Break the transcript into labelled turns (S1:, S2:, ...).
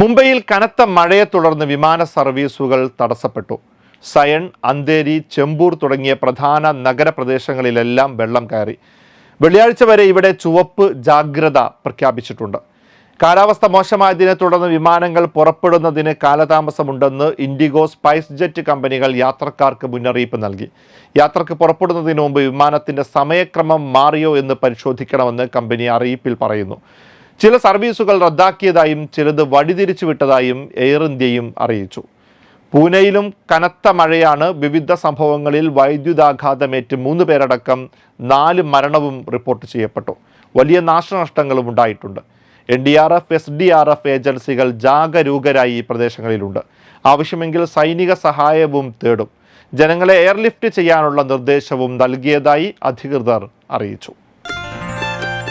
S1: മുംബൈയിൽ കനത്ത മഴയെ തുടർന്ന് വിമാന സർവീസുകൾ തടസ്സപ്പെട്ടു. സയൺ അന്തേരി ചെമ്പൂർ തുടങ്ങിയ പ്രധാന നഗരപ്രദേശങ്ങളിലെല്ലാം വെള്ളം കയറി. വെള്ളിയാഴ്ച വരെ ഇവിടെ ചുവപ്പ് ജാഗ്രത പ്രഖ്യാപിച്ചിട്ടുണ്ട്. കാലാവസ്ഥ മോശമായതിനെ തുടർന്ന് വിമാനങ്ങൾ പുറപ്പെടുന്നതിന് കാലതാമസമുണ്ടെന്ന് ഇൻഡിഗോ സ്പൈസ് ജെറ്റ് കമ്പനികൾ യാത്രക്കാർക്ക് മുന്നറിയിപ്പ് നൽകി. യാത്രയ്ക്ക് പുറപ്പെടുന്നതിന് മുമ്പ് വിമാനത്തിന്റെ സമയക്രമം മാറിയോ എന്ന് പരിശോധിക്കണമെന്ന് കമ്പനി അറിയിപ്പിൽ പറയുന്നു. ചില സർവീസുകൾ റദ്ദാക്കിയതായും ചിലത് വഴിതിരിച്ചു വിട്ടതായും എയർ ഇന്ത്യയും അറിയിച്ചു. പൂനെയിലും കനത്ത മഴയാണ് വിവിധ സംഭവങ്ങളിൽ വൈദ്യുതാഘാതമേറ്റ് മൂന്ന് പേരടക്കം നാല് മരണവും റിപ്പോർട്ട് ചെയ്യപ്പെട്ടു. വലിയ നാശനഷ്ടങ്ങളും ഉണ്ടായിട്ടുണ്ട്. N D R F S D R F ഏജൻസികൾ ജാഗരൂകരായി ഈ പ്രദേശങ്ങളിലുണ്ട്. ആവശ്യമെങ്കിൽ സൈനിക സഹായവും തേടും. ജനങ്ങളെ എയർലിഫ്റ്റ് ചെയ്യാനുള്ള നിർദ്ദേശവും നൽകിയതായി അധികൃതർ അറിയിച്ചു.